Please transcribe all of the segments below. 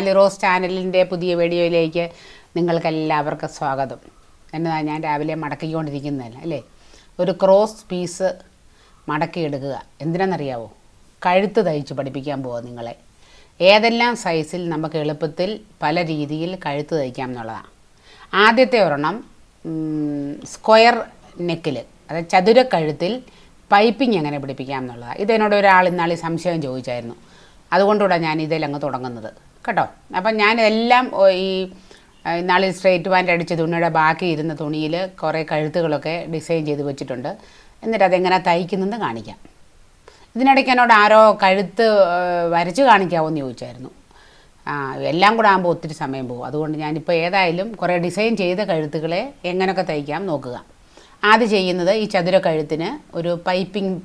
Sally rose ചാനലിന്റെ പുതിയ വീഡിയോയിലേക്ക് നിങ്ങൾക്കെല്ലാവർക്കും സ്വാഗതം. എന്നതാണ് ഞാൻ രാവിലെ മടക്കിക്കൊണ്ടിരിക്കുന്നതല്ല അല്ലേ? ഒരു ക്രോസ് പീസ് മടക്കിയെടുക്കുക. എന്തിനാണെന്നറിയാവോ? കഴുത്ത് തയ്ച്ച് പഠിപ്പിക്കാൻ പോവാ നിങ്ങളെ. ഏതെല്ലാം സൈസിൽ നമുക്ക് എളുപ്പത്തിൽ പല രീതിയിൽ കഴുത്ത് തയ്ക്കാം എന്നുള്ളതാണ് ആദ്യത്തെ ഒരെണ്ണം സ്ക്വയർ നെക്കിൽ അതായത് ചതുരക്കഴുത്തിൽ പൈപ്പിംഗ് എങ്ങനെ പിടിപ്പിക്കാം എന്നുള്ളതാണ് ഇതെന്നോട് ഒരാൾ ഇന്നാളി സംശയം ചോദിച്ചായിരുന്നു. അതുകൊണ്ടുകൂടെ ഞാൻ ഇതിലങ്ങ് തുടങ്ങുന്നത്. കേട്ടോ. അപ്പം ഞാൻ എല്ലാം ഈ ആ, ഇന്നാളിൽ സ്ട്രേറ്റ് പാന്റ് അടിച്ച തുണിയുടെ ബാക്കി ഇരുന്ന തുണിയിൽ കുറേ കഴുത്തുകളൊക്കെ ഡിസൈൻ ചെയ്ത് വെച്ചിട്ടുണ്ട്. എന്നിട്ട് അതെങ്ങനെ തയ്ക്കുന്നെന്ന് കാണിക്കാം. ഇതിനിടയ്ക്ക് എന്നോട് ആരോ കഴുത്ത് വരച്ച് കാണിക്കാമോ എന്ന് ചോദിച്ചായിരുന്നു. ആ എല്ലാം കൂടെ ആകുമ്പോൾ ഒത്തിരി സമയം പോകും. അതുകൊണ്ട് ഞാനിപ്പോൾ ഏതായാലും കുറേ ഡിസൈൻ ചെയ്ത കഴുത്തുകളെ എങ്ങനെയൊക്കെ തയ്ക്കാം നോക്കുക. ആദ്യം ചെയ്യുന്നത് ഈ ചതുര കഴുത്തിന് ഒരു പൈപ്പിംഗ്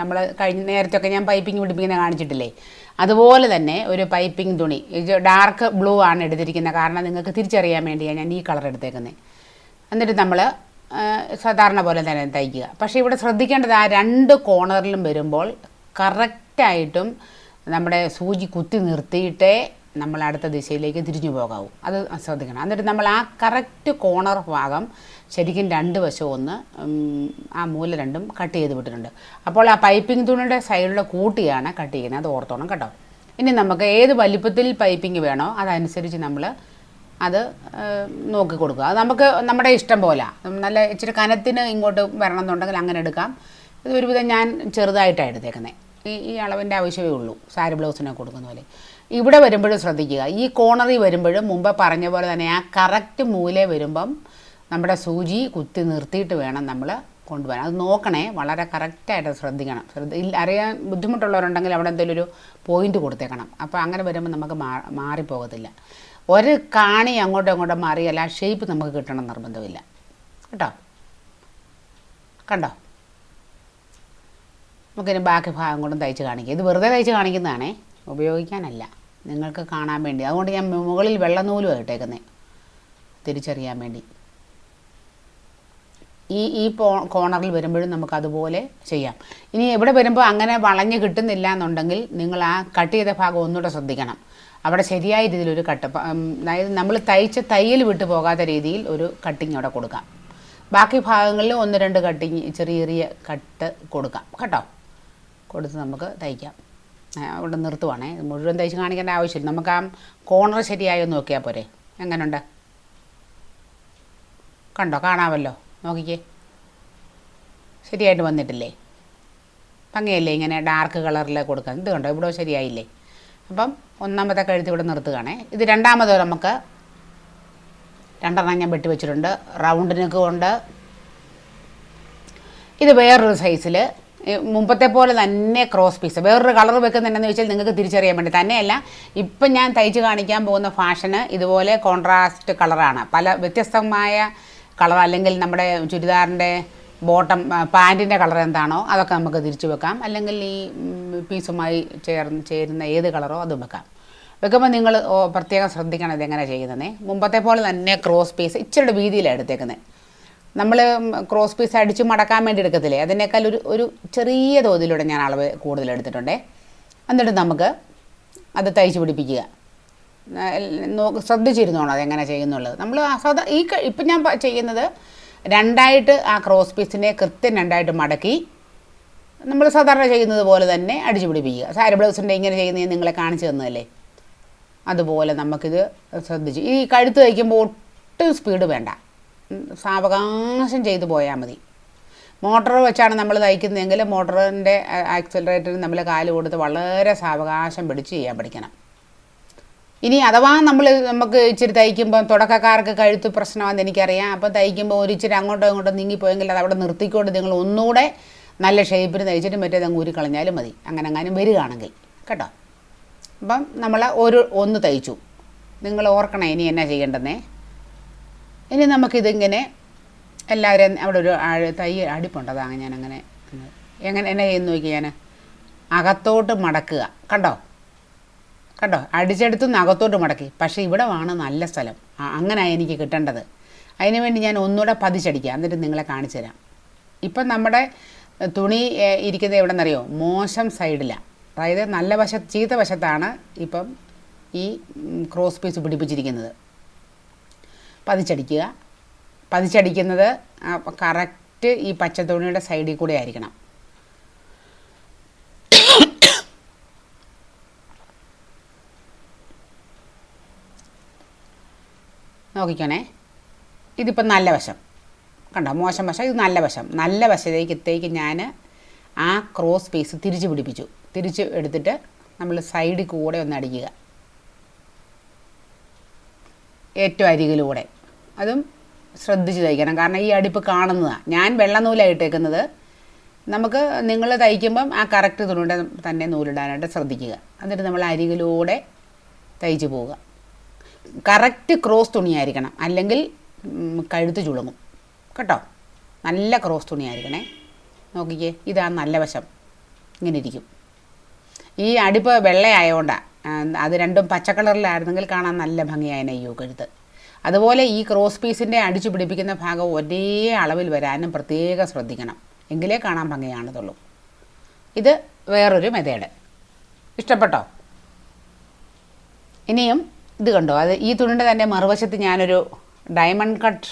നമ്മൾ കഴിഞ്ഞ നേരത്തെയൊക്കെ ഞാൻ പൈപ്പിംഗ് പിടിപ്പിക്കുന്നത് കാണിച്ചിട്ടില്ലേ? അതുപോലെ തന്നെ ഒരു പൈപ്പിംഗ് തുണി. ഡാർക്ക് ബ്ലൂ ആണ് എടുത്തിരിക്കുന്നത് കാരണം നിങ്ങൾക്ക് തിരിച്ചറിയാൻ വേണ്ടിയാണ് ഞാൻ ഈ കളർ എടുത്തേക്കുന്നത് എന്നിട്ട് നമ്മൾ സാധാരണ പോലെ തന്നെ തയ്ക്കുക. പക്ഷേ ഇവിടെ ശ്രദ്ധിക്കേണ്ടത് ആ രണ്ട് കോണറിലും വരുമ്പോൾ കറക്റ്റായിട്ടും നമ്മുടെ സൂചി കുത്തി നിർത്തിയിട്ടേ നമ്മൾ അടുത്ത ദിശയിലേക്ക് തിരിഞ്ഞു പോകാവൂ. അത് ശ്രദ്ധിക്കണം. എന്നിട്ട് നമ്മൾ ആ കറക്റ്റ് കോണർ ഭാഗം ശരിക്കും രണ്ട് വശവും ഒന്ന് ആ മൂല രണ്ടും കട്ട് ചെയ്ത് വിട്ടിട്ടുണ്ട്. അപ്പോൾ ആ പൈപ്പിംഗ് തുണിയുടെ സൈഡിലുള്ള കൂട്ടിയാണ് കട്ട് ചെയ്യുന്നത്. അത് ഓർത്തോണം കേട്ടോ. ഇനി നമുക്ക് ഏത് വലിപ്പത്തിൽ പൈപ്പിംഗ് വേണോ അതനുസരിച്ച് നമ്മൾ അത് നോക്കി കൊടുക്കുക. അത് നമുക്ക് നമ്മുടെ ഇഷ്ടം പോലെ. നല്ല ഇച്ചിരി കനത്തിന് ഇങ്ങോട്ട് വരണം എന്നുണ്ടെങ്കിൽ അങ്ങനെ എടുക്കാം. ഇത് ഒരുവിധം ഞാൻ ചെറുതായിട്ടാണ് എടുത്തേക്കുന്നത് ഈ ഈ അളവിന്റെ ആവശ്യമേ ഉള്ളൂ സാരി ബ്ലൗസിനൊക്കെ കൊടുക്കുന്ന പോലെ. ഇവിടെ വരുമ്പോഴും ശ്രദ്ധിക്കുക. ഈ കോണറിൽ വരുമ്പോഴും മുമ്പ് പറഞ്ഞ പോലെ തന്നെ ആ കറക്റ്റ് മൂല വരുമ്പം നമ്മുടെ സൂചി കുത്തി നിർത്തിയിട്ട് വേണം നമ്മൾ കൊണ്ടുപോകാൻ അത് നോക്കണേ വളരെ കറക്റ്റായിട്ട് ശ്രദ്ധിക്കണം. ശ്രദ്ധ അറിയാൻ ബുദ്ധിമുട്ടുള്ളവരുണ്ടെങ്കിൽ അവിടെ എന്തെങ്കിലും ഒരു പോയിന്റ് കൊടുത്തേക്കണം. അപ്പോൾ അങ്ങനെ വരുമ്പോൾ നമുക്ക് മാ മാറിപ്പോകത്തില്ല. ഒരു കാണി അങ്ങോട്ടും ഇങ്ങോട്ടും മാറിയല്ല ഷേപ്പ് നമുക്ക് കിട്ടണം നിർബന്ധമില്ല. കേട്ടോ? കണ്ടോ? നമുക്കിനി ബാക്കി ഭാഗം കൊണ്ടും തയ്ച്ച് കാണിക്കാം. ഇത് വെറുതെ തയ്ച്ച് കാണിക്കുന്നതാണേ. ഉപയോഗിക്കാനല്ല. നിങ്ങൾക്ക് കാണാൻ വേണ്ടി. അതുകൊണ്ട് ഞാൻ മുകളിൽ വെള്ളനൂലും ഇട്ടേക്കുന്നത് തിരിച്ചറിയാൻ വേണ്ടി. ഈ ഈ കോണറിൽ വരുമ്പോഴും നമുക്ക് അതുപോലെ ചെയ്യാം. ഇനി എവിടെ വരുമ്പോൾ അങ്ങനെ വളഞ്ഞ് കിട്ടുന്നില്ല എന്നുണ്ടെങ്കിൽ നിങ്ങൾ ആ കട്ട് ചെയ്ത ഭാഗം ഒന്നുകൂടെ ശ്രദ്ധിക്കണം. അവിടെ ശരിയായ രീതിയിൽ ഒരു കട്ട് അതായത് നമ്മൾ തയ്ച്ച തയ്യൽ വിട്ടു പോകാത്ത രീതിയിൽ ഒരു കട്ടിങ് അവിടെ കൊടുക്കാം. ബാക്കി ഭാഗങ്ങളിൽ ഒന്ന് രണ്ട് കട്ടിങ് ചെറിയ ചെറിയ കട്ട് കൊടുക്കാം. കേട്ടോ? കൊടുത്ത് നമുക്ക് തയ്ക്കാം. ഇവിടെ നിർത്തുവാണേ. മുഴുവൻ തയ്ച്ച് കാണിക്കേണ്ട ആവശ്യമില്ല. നമുക്ക് ആ കോണർ ശരിയായോ നോക്കിയാൽ പോരെ. എങ്ങനെയുണ്ട് കണ്ടോ? കാണാമല്ലോ. നോക്കിക്കേ. ശരിയായിട്ട് വന്നിട്ടില്ലേ? ഭംഗിയല്ലേ ഇങ്ങനെ ഡാർക്ക് കളറിൽ കൊടുക്കാൻ? ഇത് കണ്ടോ? ഇവിടെ ശരിയായില്ലേ? അപ്പം ഒന്നാമത്തെ കഴുത്ത് ഇവിടെ നിർത്തുകയാണേ. ഇത് രണ്ടാമത് നമുക്ക് രണ്ടെണ്ണം ഞാൻ വെട്ടി വെച്ചിട്ടുണ്ട്. റൗണ്ടിനൊക്കെ നെക്ക് കൊണ്ട് ഇത് വേറൊരു സൈസിൽ മുമ്പത്തെ പോലെ തന്നെ ക്രോസ് പീസ് വേറൊരു കളർ വെക്കുന്നുണ്ടെന്ന് വെച്ചാൽ നിങ്ങൾക്ക് തിരിച്ചറിയാൻ വേണ്ടി. തന്നെയല്ല ഇപ്പം ഞാൻ തയ്ച്ച് കാണിക്കാൻ പോകുന്ന ഫാഷന് ഇതുപോലെ കോൺട്രാസ്റ്റ് കളറാണ് പല വ്യത്യസ്തമായ കളർ അല്ലെങ്കിൽ നമ്മുടെ ചുരിദാറിന്റെ ബോട്ടം പാന്റിന്റെ കളർ എന്താണോ അതൊക്കെ നമുക്ക് തിരിച്ചു വെക്കാം. അല്ലെങ്കിൽ ഈ പീസുമായി ചേർന്ന് ചേരുന്ന ഏത് കളറോ അതും വെക്കാം. വെക്കുമ്പോൾ നിങ്ങൾ പ്രത്യേകം ശ്രദ്ധിക്കണം ഇതെങ്ങനെ ചെയ്യുന്നത് മുമ്പത്തെ പോലെ തന്നെ ക്രോസ് പീസ് ഇച്ചിരി വീതിയിലാണ് എടുത്തേക്കുന്നത്. നമ്മൾ ക്രോസ് പീസ് അടിച്ച് മടക്കാൻ വേണ്ടി എടുക്കത്തില്ലേ? അതിനേക്കാൾ ഒരു ഒരു ചെറിയ തോതിലൂടെ ഞാൻ അളവ് കൂടുതൽ എടുത്തിട്ടുണ്ട്. എന്നിട്ട് നമുക്ക് അത് തയ്ച്ച് പിടിപ്പിക്കുക. ശ്രദ്ധിച്ചിരുന്നോണം അതെങ്ങനെ ചെയ്യുന്നുള്ളത്. നമ്മൾ സാധാ ഈ ഇപ്പം ഞാൻ ചെയ്യുന്നത് രണ്ടായിട്ട് ആ ക്രോസ് പീസിനെ കൃത്യം രണ്ടായിട്ട് മടക്കി നമ്മൾ സാധാരണ ചെയ്യുന്നത് പോലെ തന്നെ അടിച്ചു പിടിപ്പിക്കുക. സാരി ബ്ലൗസിന്റെ ഇങ്ങനെ ചെയ്യുന്നത് നിങ്ങളെ കാണിച്ചു തന്നതല്ലേ? അതുപോലെ നമുക്കിത് ശ്രദ്ധിച്ച്. ഈ കഴുത്ത് തയ്ക്കുമ്പോൾ ഒട്ടും സ്പീഡ് വേണ്ട. സാവകാശം ചെയ്തു പോയാൽ മതി. മോട്ടോർ വെച്ചാണ് നമ്മൾ തയ്ക്കുന്നതെങ്കിൽ മോട്ടറിന്റെ ആക്സിലറേറ്ററിന് നമ്മൾ കാൽ കൊടുത്ത് വളരെ സാവകാശം പിടിച്ച് ചെയ്യാൻ പഠിക്കണം. ഇനി അഥവാ നമ്മൾ നമുക്ക് ഇച്ചിരി തയ്ക്കുമ്പോൾ തുടക്കക്കാർക്ക് കഴുത്ത് പ്രശ്നമാണെന്ന് എനിക്കറിയാം. അപ്പോൾ തയ്ക്കുമ്പോൾ ഒരു ഇച്ചിരി അങ്ങോട്ടോ ഇങ്ങോട്ടോ നീങ്ങിപ്പോയെങ്കിൽ അത് അവിടെ നിർത്തിക്കൊണ്ട് നിങ്ങൾ ഒന്നുകൂടെ നല്ല ഷേപ്പിൽ തയ്ച്ചിട്ട് മറ്റേത് അങ്ങ് ഊരിക്കളഞ്ഞാലും മതി. അങ്ങനെ എങ്ങാനും വരികയാണെങ്കിൽ. കേട്ടോ? അപ്പം നമ്മൾ ഒരു ഒന്ന് തയ്ച്ചു. നിങ്ങൾ ഓർക്കണേ ഇനി എന്നാ ചെയ്യേണ്ടതെന്നേ ഇനി നമുക്കിതിങ്ങനെ എല്ലാവരും അവിടെ ഒരു ആഴ് തൈ അടിപ്പുണ്ടതാണ് ഞാനങ്ങനെ എങ്ങനെ എന്നെ ചെയ്യുന്നു നോക്കി ഞാൻ അകത്തോട്ട് മടക്കുക. കണ്ടോ? കണ്ടോ? അടിച്ചെടുത്ത് അകത്തോട്ട് മടക്കി. പക്ഷേ ഇവിടെ വേണം നല്ല സ്ഥലം. അങ്ങനെ എനിക്ക് കിട്ടേണ്ടത്. അതിന് വേണ്ടി ഞാൻ ഒന്നുകൂടെ പതിച്ചടിക്കുക എന്നിട്ട് നിങ്ങളെ കാണിച്ചു തരാം. ഇപ്പം നമ്മുടെ തുണി ഇരിക്കുന്നത് എവിടെ നിന്നറിയോ മോശം സൈഡിലാണ് അതായത് നല്ല വശ ചീത്ത വശത്താണ് ഇപ്പം ഈ ക്രോസ് പീസ് പിടിപ്പിച്ചിരിക്കുന്നത്. പതിച്ചടിക്കുക. പതിച്ചടിക്കുന്നത് കറക്റ്റ് ഈ പച്ചത്തുണിയുടെ സൈഡിൽ കൂടെ ആയിരിക്കണം. നോക്കിക്കണേ. ഇതിപ്പം നല്ല വശം. കണ്ടോ? മോശം വശം. ഇത് നല്ല വശം. നല്ല വശത്തേക്ക് ഇത്തേക്ക് ഞാൻ ആ ക്രോസ് പേസ് തിരിച്ച് പിടിപ്പിച്ചു. തിരിച്ച് എടുത്തിട്ട് നമ്മൾ സൈഡിൽ കൂടെ ഒന്ന് അടിക്കുക. ഏറ്റവും അരികിലൂടെ. അതും ശ്രദ്ധിച്ച് തയ്ക്കണം. കാരണം ഈ അടുപ്പ് കാണുന്നതാണ് ഞാൻ വെള്ള നൂലാണ് ഇട്ടേക്കുന്നത്. നമുക്ക് നിങ്ങൾ തയ്ക്കുമ്പം ആ കറക്റ്റ് തുണിയുടെ തന്നെ നൂലിടാനായിട്ട് ശ്രദ്ധിക്കുക. എന്നിട്ട് നമ്മൾ അരികിലൂടെ തയ്ച്ച് പോവുക. കറക്റ്റ് ക്രോസ് തുണിയായിരിക്കണം. അല്ലെങ്കിൽ കഴുത്ത് ചുളുങ്ങും. കേട്ടോ? നല്ല ക്രോസ് തുണിയായിരിക്കണേ. നോക്കിക്കേ ഇതാ നല്ല വശം. ഇങ്ങനെ ഇരിക്കും. ഈ അടുപ്പ് വെള്ളയായതുകൊണ്ടാണ് അത് രണ്ടും പച്ച കളറിലായിരുന്നെങ്കിൽ കാണാൻ നല്ല ഭംഗിയായനെ ഈ കഴുത്ത്. അതുപോലെ ഈ ക്രോസ് പീസിന്റെ അടിച്ചു പിടിപ്പിക്കുന്ന ഭാഗം ഒരേ അളവിൽ വരാനും പ്രത്യേകം ശ്രദ്ധിക്കണം. എങ്കിലേ കാണാൻ ഭംഗിയാണതുള്ളൂ ഇത് വേറൊരു മെതേഡ്. ഇഷ്ടപ്പെട്ടോ? ഇനിയും ഇത് കണ്ടോ? അത് ഈ തുണിന്റെ തന്നെ മറുവശത്ത് ഞാനൊരു ഡയമണ്ട് കട്ട്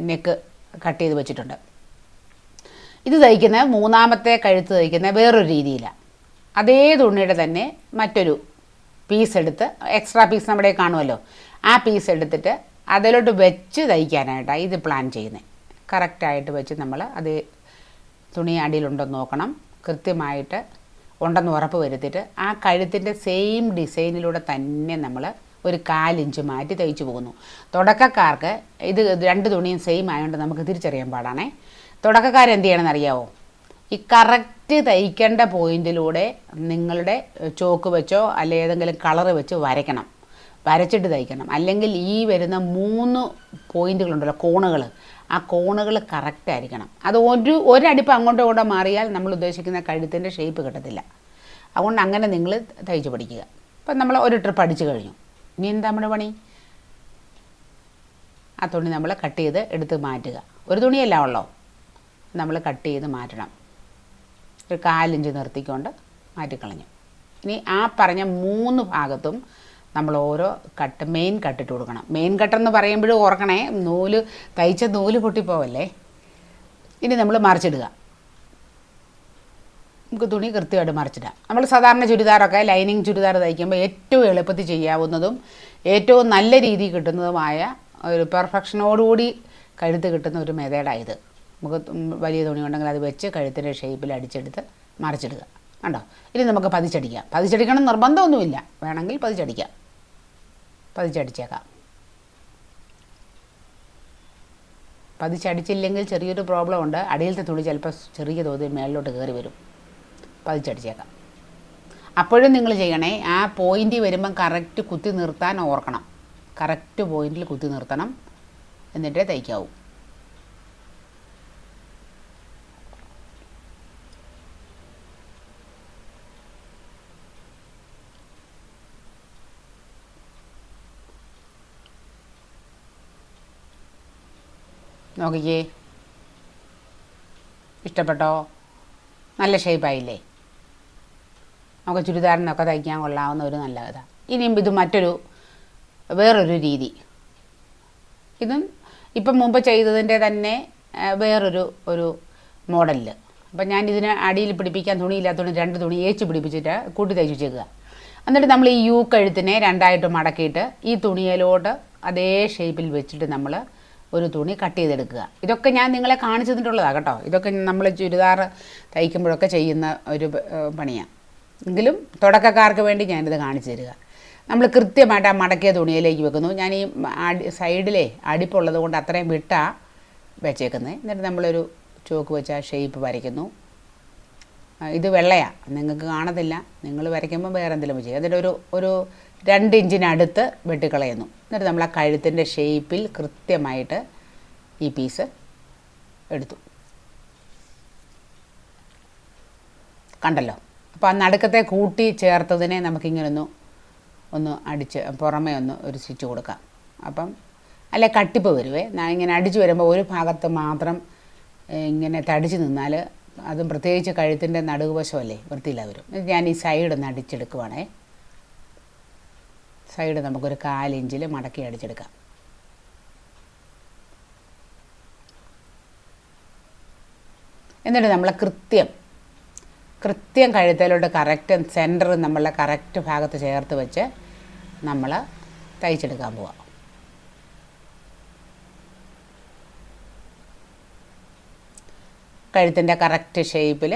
നെക്ക് കട്ട് ചെയ്ത് വെച്ചിട്ടുണ്ട്. ഇത് തയ്ക്കുന്ന മൂന്നാമത്തെ കഴുത്ത് തയ്ക്കുന്ന വേറൊരു രീതിയിലാണ് അതേ തുണിയുടെ തന്നെ മറ്റൊരു പീസ് എടുത്ത് എക്സ്ട്രാ പീസ് നമ്മുടെ കാണുമല്ലോ. ആ പീസ് എടുത്തിട്ട് അതിലോട്ട് വെച്ച് തയ്ക്കാനായിട്ടാണ് ഇത് പ്ലാൻ ചെയ്യുന്നത് കറക്റ്റായിട്ട് വെച്ച് നമ്മൾ അത് തുണി അടിയിലുണ്ടെന്ന് നോക്കണം. കൃത്യമായിട്ട് ഉണ്ടെന്ന് ഉറപ്പ് വരുത്തിയിട്ട് ആ കഴുത്തിന്റെ സെയിം ഡിസൈനിലൂടെ തന്നെ നമ്മൾ ഒരു കാലിഞ്ച് മാറ്റി തയ്ച്ചു പോകുന്നു. തുടക്കക്കാർക്ക് ഇത് രണ്ട് തുണിയും സെയിം ആയതുകൊണ്ട് നമുക്ക് തിരിച്ചറിയാൻ പാടാണേ. തുടക്കക്കാർ എന്ത് ചെയ്യണമെന്ന് അറിയാമോ ഈ കറക്റ്റ് തയ്ക്കേണ്ട പോയിന്റിലൂടെ നിങ്ങളുടെ ചോക്ക് വെച്ചോ അല്ലെ ഏതെങ്കിലും കളറ് വെച്ച് വരയ്ക്കണം. വരച്ചിട്ട് തയ്ക്കണം. അല്ലെങ്കിൽ ഈ വരുന്ന മൂന്ന് പോയിന്റുകളുണ്ടല്ലോ കോണുകൾ ആ കോണുകൾ കറക്റ്റ് ആയിരിക്കണം. അത് ഒരു ഒരടിപ്പ് അങ്ങോട്ടും ഇങ്ങോട്ടോ മാറിയാൽ നമ്മൾ ഉദ്ദേശിക്കുന്ന കഴുത്തിന്റെ ഷേപ്പ് കിട്ടത്തില്ല. അതുകൊണ്ട് അങ്ങനെ നിങ്ങൾ തയ്ച്ച് പഠിക്കുക. ഇപ്പം നമ്മൾ ഒരു ട്രിപ്പ് അടിച്ചു കഴിഞ്ഞു. ഇനി എന്താ നമ്മുടെ പണി? ആ തുണി നമ്മൾ കട്ട് ചെയ്ത് എടുത്ത് മാറ്റുക. ഒരു തുണിയല്ല ഉള്ളോ? നമ്മൾ കട്ട് ചെയ്ത് മാറ്റണം. ഒരു കാലിഞ്ച് നിർത്തിക്കൊണ്ട് മാറ്റിക്കളഞ്ഞു. ഇനി ആ പറഞ്ഞ മൂന്ന് ഭാഗത്തും നമ്മൾ ഓരോ കട്ട് മെയിൻ കട്ടിട്ട് കൊടുക്കണം. മെയിൻ കട്ടെന്ന് പറയുമ്പോഴും ഓർക്കണേ നൂൽ തയ്ച്ച നൂൽ പൊട്ടിപ്പോവല്ലേ? ഇനി നമ്മൾ മറിച്ചിടുക. നമുക്ക് തുണി കൃത്യമായിട്ട് മറിച്ചിടാം നമ്മൾ സാധാരണ ചുരിദാറൊക്കെ ലൈനിങ് ചുരിദാർ തയ്ക്കുമ്പോൾ ഏറ്റവും എളുപ്പത്തിൽ ചെയ്യാവുന്നതും ഏറ്റവും നല്ല രീതിയിൽ കിട്ടുന്നതുമായ ഒരു പെർഫെക്ഷനോടുകൂടി കഴുത്ത് കിട്ടുന്ന ഒരു മെതേഡായത് നമുക്ക് വലിയ തുണി ഉണ്ടെങ്കിൽ അത് വെച്ച് കഴുത്തിന്റെ ഷേപ്പിൽ അടിച്ചെടുത്ത് മറിച്ചിടുക. കണ്ടോ? ഇനി നമുക്ക് പതിച്ചടിക്കാം. പതിച്ചടിക്കണം നിർബന്ധമൊന്നുമില്ല. വേണമെങ്കിൽ പതിച്ചടിക്കാം. പതിച്ചടിച്ചേക്കാം. പതിച്ചടിച്ചില്ലെങ്കിൽ ചെറിയൊരു പ്രോബ്ലം ഉണ്ട്. അടിയിലത്തെ തുണി ചിലപ്പോൾ ചെറിയ തോതിൽ മേളിലോട്ട് കയറി വരും. പതിച്ചടിച്ചേക്കാം. അപ്പോഴും നിങ്ങൾ ചെയ്യണേ ആ പോയിന്റ് വരുമ്പം കറക്റ്റ് കുത്തി നിർത്താൻ ഓർക്കണം. കറക്റ്റ് പോയിന്റിൽ കുത്തി നിർത്തണം. എന്നിട്ടേ തയ്ക്കാവൂ. നോക്കിക്കേ. ഇഷ്ടപ്പെട്ടോ? നല്ല ഷേപ്പായില്ലേ നമുക്ക് ചുരിദാറിനൊക്കെ തയ്ക്കാൻ കൊള്ളാവുന്ന ഒരു നല്ല കഥ. ഇനിയും ഇത് മറ്റൊരു വേറൊരു രീതി. ഇതും ഇപ്പം മുമ്പ് ചെയ്തതിന്റെ തന്നെ വേറൊരു ഒരു മോഡലിൽ അപ്പം ഞാൻ ഇതിനെ അടിയിൽ പിടിപ്പിക്കാൻ തുണിയില്ലാത്തതുകൊണ്ട് രണ്ട് തുണി ഏച്ച് പിടിപ്പിച്ചിട്ട് കൂട്ടി തയ്ച്ച് വെച്ചേക്കുക. എന്നിട്ട് നമ്മൾ ഈ യൂ കഴുത്തിനെ രണ്ടായിട്ട് മടക്കിയിട്ട് ഈ തുണിയിലോട്ട് അതേ ഷേപ്പിൽ വെച്ചിട്ട് നമ്മൾ ഒരു തുണി കട്ട് ചെയ്തെടുക്കുക. ഇതൊക്കെ ഞാൻ നിങ്ങളെ കാണിച്ചു തന്നിട്ടുള്ളതാണ് കേട്ടോ. ഇതൊക്കെ നമ്മൾ ചുരിദാർ തയ്ക്കുമ്പോഴൊക്കെ ചെയ്യുന്ന ഒരു പണിയാണ് എങ്കിലും തുടക്കക്കാർക്ക് വേണ്ടി ഞാനിത് കാണിച്ചു തരിക. നമ്മൾ കൃത്യമായിട്ട് ആ മടക്കിയ തുണിയിലേക്ക് വെക്കുന്നു. ഞാൻ ഈ അടി സൈഡിലെ അടിപ്പുള്ളത് കൊണ്ട് അത്രയും വിട്ടാ വെച്ചേക്കുന്നത് എന്നിട്ട് നമ്മളൊരു ചോക്ക് വെച്ച് ആ ഷേപ്പ് വരയ്ക്കുന്നു. ഇത് വെള്ളയാണ് നിങ്ങൾക്ക് കാണത്തില്ല. നിങ്ങൾ വരയ്ക്കുമ്പോൾ വേറെ എന്തെങ്കിലും ചെയ്യും. എന്നിട്ട് ഒരു ഒരു രണ്ട് ഇഞ്ചിനടുത്ത് വെട്ടിക്കളയുന്നു എന്നിട്ട് നമ്മൾ ആ കഴുത്തിന്റെ ഷേപ്പിൽ കൃത്യമായിട്ട് ഈ പീസ് എടുത്തു. കണ്ടല്ലോ? അപ്പോൾ ആ നടുക്കത്തെ കൂട്ടി ചേർത്തതിനെ നമുക്കിങ്ങനെ ഒന്ന് അടിച്ച് പുറമേ ഒന്ന് ഒരു സ്റ്റിച്ച് കൊടുക്കാം. അപ്പം അല്ലെ കട്ടിപ്പ് വരുവേ? ഇങ്ങനെ അടിച്ച് വരുമ്പോൾ ഒരു ഭാഗത്ത് മാത്രം ഇങ്ങനെ തടിച്ച് നിന്നാൽ അതും പ്രത്യേകിച്ച് കഴുത്തിന്റെ നടുവശമല്ലേ വൃത്തിയില്ല വരും. ഞാൻ ഈ സൈഡ് ഒന്ന് അടിച്ചെടുക്കുവാണേ. സൈഡ് നമുക്കൊരു കാലിഞ്ചിൽ മടക്കി അടിച്ചെടുക്കാം. എന്നിട്ട് നമ്മൾ കൃത്യം കൃത്യം കഴുത്തലോട്ട് കറക്റ്റ് സെന്റർ നമ്മളെ കറക്റ്റ് ഭാഗത്ത് ചേർത്ത് വെച്ച് നമ്മൾ തയ്ച്ചെടുക്കാൻ പോവാം. കഴുത്തിന്റെ കറക്റ്റ് ഷേപ്പിൽ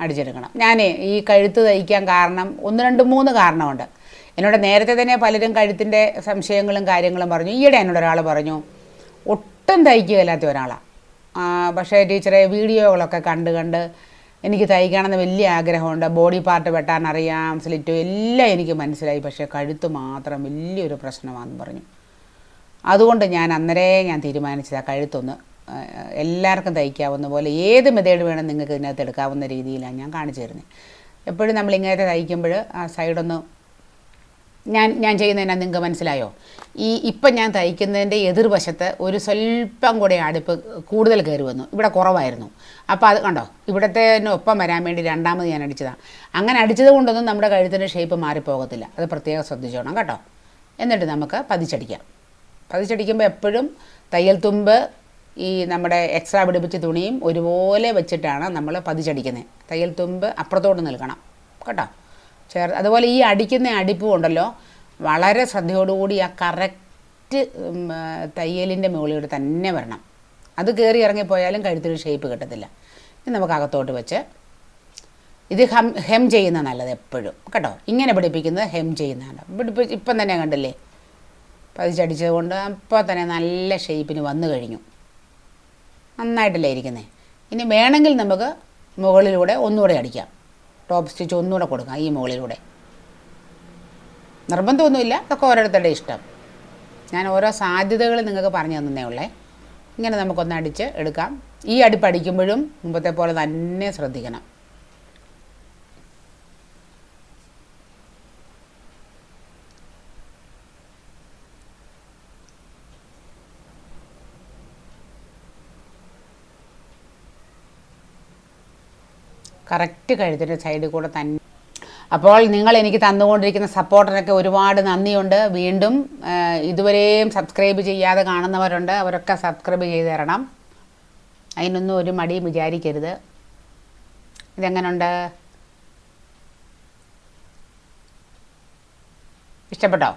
അടിച്ചെടുക്കണം. ഞാൻ ഈ കഴുത്ത് തയ്ക്കാൻ കാരണം ഒന്ന് രണ്ട് മൂന്ന് കാരണമുണ്ട്. എന്നോട് നേരത്തെ തന്നെ പലരും കഴുത്തിന്റെ സംശയങ്ങളും കാര്യങ്ങളും പറഞ്ഞു. ഈയിടെ എന്നോട് ഒരാൾ പറഞ്ഞു ഒട്ടും തയ്ക്കുകയില്ലാത്ത ഒരാളാണ് പക്ഷേ ടീച്ചറെ വീഡിയോകളൊക്കെ കണ്ട് കണ്ട് എനിക്ക് തയ്ക്കണമെന്ന് വലിയ ആഗ്രഹമുണ്ട്. ബോഡി പാർട്ട് വെട്ടാൻ അറിയാം സ്ലിറ്റ് എല്ലാം എനിക്ക് മനസ്സിലായി. പക്ഷേ കഴുത്ത് മാത്രം വലിയൊരു പ്രശ്നമാണെന്ന് പറഞ്ഞു. അതുകൊണ്ട് ഞാൻ അന്നേരേ ഞാൻ തീരുമാനിച്ചത് ആ കഴുത്തൊന്ന് എല്ലാവർക്കും തയ്ക്കാവുന്ന പോലെ ഏത് മെതേഡ് വേണം നിങ്ങൾക്ക് ഇതിനകത്ത് എടുക്കാവുന്ന രീതിയിലാണ് ഞാൻ കാണിച്ചു തരുന്നത്. എപ്പോഴും നമ്മൾ ഇങ്ങനത്തെ തയ്ക്കുമ്പോൾ ആ സൈഡൊന്ന് ഞാൻ ഞാൻ ചെയ്യുന്നതിനാ നിങ്ങൾക്ക് മനസ്സിലായോ? ഈ ഇപ്പം ഞാൻ തയ്ക്കുന്നതിന്റെ എതിർവശത്ത് ഒരു സ്വല്പം കൂടെ അടുപ്പ് കൂടുതൽ കയറി വന്നു. ഇവിടെ കുറവായിരുന്നു. അപ്പോൾ അത് കണ്ടോ? ഇവിടത്തെ ഒപ്പം വരാൻ വേണ്ടി രണ്ടാമത് ഞാൻ അടിച്ചതാണ് അങ്ങനെ അടിച്ചത് കൊണ്ടൊന്നും നമ്മുടെ കഴുത്തിന്റെ ഷേപ്പ് മാറിപ്പോകത്തില്ല അത് പ്രത്യേകം ശ്രദ്ധിച്ചോണം കേട്ടോ. എന്നിട്ട് നമുക്ക് പതിച്ചടിക്കാം. പതിച്ചടിക്കുമ്പോൾ എപ്പോഴും തയ്യൽ തുമ്പ് ഈ നമ്മുടെ എക്സ്ട്രാ പിടിപ്പിച്ച തുണിയും ഒരുപോലെ വെച്ചിട്ടാണ് നമ്മൾ പതിച്ചടിക്കുന്നത് തയ്യൽ തുമ്പ് അപ്പുറത്തോട്ട് നിൽക്കണം. കേട്ടോ? ചേർ അതുപോലെ ഈ അടിക്കുന്ന അടിപ്പും ഉണ്ടല്ലോ വളരെ ശ്രദ്ധയോടുകൂടി ആ കറക്റ്റ് തയ്യലിന്റെ മുകളിലൂടെ തന്നെ വരണം. അത് കയറി ഇറങ്ങിപ്പോയാലും കഴുത്തിൽ ഷേപ്പ് കിട്ടത്തില്ല. ഇനി നമുക്ക് അകത്തോട്ട് വെച്ച് ഇത് ഹം ഹെം ചെയ്യുന്ന നല്ലത് എപ്പോഴും. കേട്ടോ? ഇങ്ങനെ പിടിപ്പിക്കുന്നത് ഹെം ചെയ്യുന്നതാണ്. പിടിപ്പി ഇപ്പം തന്നെ കണ്ടില്ലേ? പതിച്ചടിച്ചത് കൊണ്ട് അപ്പോൾ തന്നെ നല്ല ഷേപ്പിന് വന്നു കഴിഞ്ഞു. നന്നായിട്ടല്ലേ ഇരിക്കുന്നത് ഇനി വേണമെങ്കിൽ നമുക്ക് മുകളിലൂടെ ഒന്നുകൂടെ അടിക്കാം. ടോപ്പ് സ്റ്റിച്ച് ഒന്നുകൂടെ കൊടുക്കാം ഈ മുകളിലൂടെ. നിർബന്ധമൊന്നുമില്ല അതൊക്കെ ഓരോരുത്തരുടെ ഇഷ്ടം. ഞാൻ ഓരോ സാധ്യതകൾ നിങ്ങൾക്ക് പറഞ്ഞു തന്നേ ഉള്ളേ. ഇങ്ങനെ നമുക്കൊന്ന് അടിച്ച് എടുക്കാം. ഈ അടുപ്പ് അടിക്കുമ്പോഴും മുമ്പത്തെ പോലെ തന്നെ ശ്രദ്ധിക്കണം. കറക്റ്റ് കഴുത്തിന്റെ സൈഡിൽ കൂടെ തന്നെ. അപ്പോൾ നിങ്ങൾ എനിക്ക് തന്നുകൊണ്ടിരിക്കുന്ന സപ്പോർട്ടിനൊക്കെ ഒരുപാട് നന്ദിയുണ്ട്. വീണ്ടും ഇതുവരെയും സബ്സ്ക്രൈബ് ചെയ്യാതെ കാണുന്നവരുണ്ട്. അവരൊക്കെ സബ്സ്ക്രൈബ് ചെയ്ത് തരണം. അതിനൊന്നും ഒരു മടിയും വിചാരിക്കരുത്. ഇതെങ്ങനുണ്ട്? ഇഷ്ടപ്പെട്ടോ?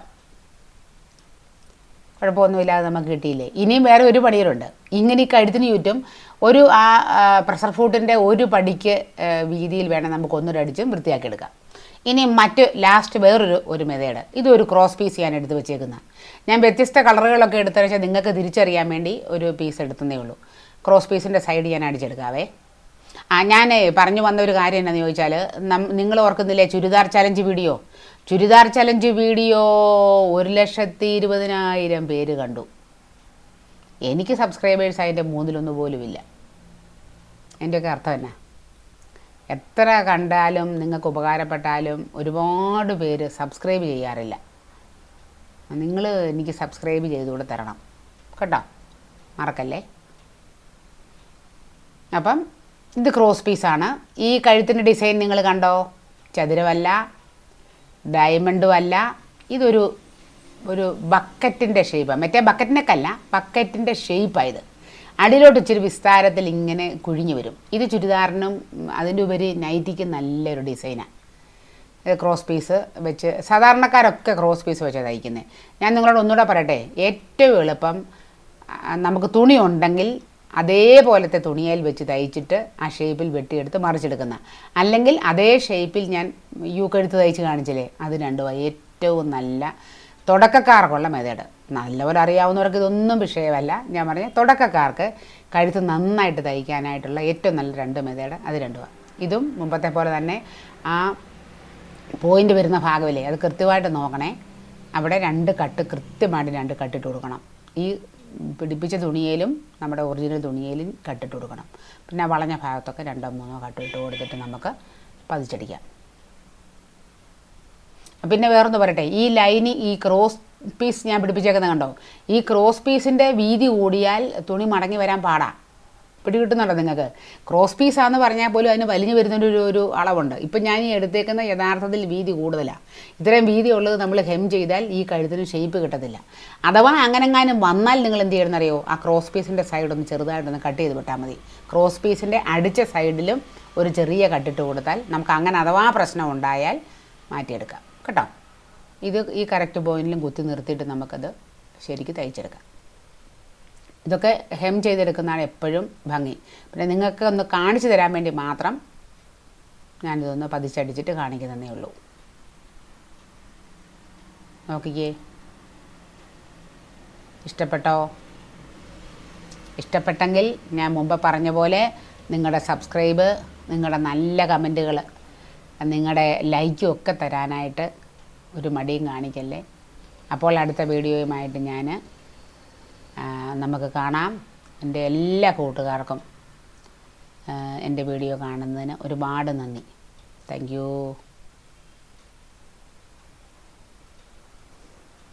കുഴപ്പമൊന്നുമില്ലാതെ നമുക്ക് കിട്ടിയില്ലേ? ഇനിയും വേറെ ഒരു പണിയിലുണ്ട് ഇങ്ങനെ ഈ കഴുത്തിന് ചുറ്റും ഒരു ആ പ്രഷർ ഫ്രൂട്ടിന്റെ ഒരു പടിക്ക് വീതിയിൽ വേണം നമുക്ക് വൃത്തിയാക്കി എടുക്കാം. ഇനി മറ്റ് ലാസ്റ്റ് വേറൊരു ഒരു മെതേഡ്. ഇതൊരു ക്രോസ് പീസ് ഞാൻ എടുത്ത് വെച്ചേക്കുന്ന. ഞാൻ വ്യത്യസ്ത കളറുകളൊക്കെ എടുത്തു വെച്ചാൽ നിങ്ങൾക്ക് തിരിച്ചറിയാൻ വേണ്ടി ഒരു പീസ് എടുത്തതേ ഉള്ളൂ. ക്രോസ് പീസിന്റെ സൈഡ് ഞാൻ അടിച്ചെടുക്കാവേ. ആ ഞാൻ പറഞ്ഞു വന്ന ഒരു കാര്യം എന്നാന്ന് ചോദിച്ചാൽ നിങ്ങൾ ഓർക്കുന്നില്ലേ churidar challenge video churidar challenge video ഒരു ലക്ഷത്തി ഇരുപതിനായിരം പേര് കണ്ടു. എനിക്ക് സബ്സ്ക്രൈബേഴ്സ് അതിന്റെ മൂന്നിലൊന്ന് പോലുമില്ല എന്റെയൊക്കെ അർത്ഥം എന്നാ? എത്ര കണ്ടാലും നിങ്ങൾക്ക് ഉപകാരപ്പെട്ടാലും ഒരുപാട് പേര് സബ്സ്ക്രൈബ് ചെയ്യാറില്ല. നിങ്ങൾ എനിക്ക് സബ്സ്ക്രൈബ് ചെയ്തുകൂടെ തരണം. കേട്ടോ? മറക്കല്ലേ? അപ്പം ഇത് ക്രോസ് പീസാണ് ഈ കഴുത്തിന്റെ ഡിസൈൻ നിങ്ങൾ കണ്ടോ? ചതുരമല്ല ഡയമണ്ടും അല്ല ഇതൊരു ഒരു ബക്കറ്റിന്റെ ഷേപ്പാണ് മറ്റേ ബക്കറ്റിനൊക്കെയല്ല ബക്കറ്റിന്റെ ഷേപ്പായത് അടിയിലോട്ട് ഇച്ചിരി വിസ്താരത്തിൽ ഇങ്ങനെ കുഴിഞ്ഞു വരും. ഇത് ചുരിദാറിനും അതിന്റെ ഉപരി നൈറ്റിക്ക് നല്ലൊരു ഡിസൈനാണ് ക്രോസ് പീസ് വെച്ച് സാധാരണക്കാരൊക്കെ ക്രോസ് പീസ് വെച്ചാണ് തയ്ക്കുന്നത് ഞാൻ നിങ്ങളോട് ഒന്നുകൂടെ പറയട്ടെ ഏറ്റവും എളുപ്പം നമുക്ക് തുണി ഉണ്ടെങ്കിൽ അതേപോലത്തെ തുണിയിൽ വെച്ച് തയ്ച്ചിട്ട് ആ ഷേപ്പിൽ വെട്ടിയെടുത്ത് മറിച്ചെടുക്കുന്ന. അല്ലെങ്കിൽ അതേ ഷേപ്പിൽ ഞാൻ യൂക്കെടുത്ത് തയ്ച്ച് കാണിച്ചില്ലേ? അത് രണ്ടു ഏറ്റവും നല്ല തുടക്കക്കാർക്കുള്ള മെതേഡ് നല്ലപോലെ അറിയാവുന്നവർക്ക് ഇതൊന്നും വിഷയമല്ല. ഞാൻ പറഞ്ഞ തുടക്കക്കാർക്ക് കഴുത്ത് നന്നായിട്ട് തയ്ക്കാനായിട്ടുള്ള ഏറ്റവും നല്ല രണ്ട് മെതേഡ് അത് രണ്ടുമാണ് ഇതും മുമ്പത്തെ പോലെ തന്നെ ആ പോയിന്റ് വരുന്ന ഭാഗമില്ലേ? അത് കൃത്യമായിട്ട് നോക്കണേ. അവിടെ രണ്ട് കട്ട് കൃത്യമായിട്ട് രണ്ട് കട്ടിട്ട് കൊടുക്കണം. ഈ പിടിപ്പിച്ച തുണിയിലും നമ്മുടെ ഒറിജിനൽ തുണിയിലും കട്ടിട്ട് കൊടുക്കണം. പിന്നെ വളഞ്ഞ ഭാഗത്തൊക്കെ രണ്ടോ മൂന്നോ കട്ടിട്ട് കൊടുത്തിട്ട് നമുക്ക് പതിച്ചടിക്കാം. പിന്നെ വേറൊന്ന് പറയട്ടെ ഈ ലൈനി ഈ ക്രോസ് പീസ് ഞാൻ പിടിപ്പിച്ചേക്കുന്നത് കണ്ടോ? ഈ ക്രോസ് പീസിന്റെ വീതി കൂടിയാൽ തുണി മടങ്ങി വരാൻ പാടാ. പിടികിട്ടുന്നുണ്ടോ നിങ്ങൾക്ക് ക്രോസ് പീസാന്ന് പറഞ്ഞാൽ പോലും അതിന് വലിഞ്ഞു വരുന്നൊരു ഒരു ഒരു അളവുണ്ട്. ഇപ്പം ഞാൻ ഈ എടുത്തേക്കുന്ന യഥാർത്ഥത്തിൽ വീതി കൂടുതലാണ് ഇത്രയും വീതി ഉള്ളത് നമ്മൾ ഹെം ചെയ്താൽ ഈ കഴുത്തിന് ഷേപ്പ് കിട്ടത്തില്ല. അഥവാ അങ്ങനെങ്ങാനും വന്നാൽ നിങ്ങൾ എന്ത് ചെയ്യണമെന്നറിയോ ആ ക്രോസ് പീസിന്റെ സൈഡൊന്ന് ചെറുതായിട്ടൊന്ന് കട്ട് ചെയ്ത് വിട്ടാൽ മതി. ക്രോസ് പീസിന്റെ അടിച്ച സൈഡിലും ഒരു ചെറിയ കട്ടിട്ട് കൊടുത്താൽ നമുക്ക് അങ്ങനെ അഥവാ പ്രശ്നം ഉണ്ടായാൽ മാറ്റിയെടുക്കാം. കേട്ടോ? ഇത് ഈ കറക്റ്റ് പോയിന്റിലും കുത്തി നിർത്തിയിട്ട് നമുക്കത് ശരിക്ക് തയ്ച്ചെടുക്കാം. ഇതൊക്കെ ഹെം ചെയ്തെടുക്കുന്നതാണ് എപ്പോഴും ഭംഗി. പിന്നെ നിങ്ങൾക്ക് ഒന്ന് കാണിച്ചു തരാൻ വേണ്ടി മാത്രം ഞാനിതൊന്ന് പതിച്ചടിച്ചിട്ട് കാണിക്കുന്നതേ ഉള്ളൂ. നോക്കിക്കേ. ഇഷ്ടപ്പെട്ടോ? ഇഷ്ടപ്പെട്ടെങ്കിൽ ഞാൻ മുമ്പ് പറഞ്ഞ പോലെ നിങ്ങളുടെ സബ്സ്ക്രൈബ് നിങ്ങളുടെ നല്ല കമന്റുകൾ നിങ്ങളുടെ ലൈക്കും ഒക്കെ തരാനായിട്ട് ഒരു മടിയും കാണിക്കല്ലേ? അപ്പോൾ അടുത്ത വീഡിയോയുമായിട്ട് ഞാൻ നമുക്ക് കാണാം. എന്റെ എല്ലാ കൂട്ടുകാർക്കും എന്റെ വീഡിയോ കാണുന്നതിന് ഒരുപാട് നന്ദി. താങ്ക്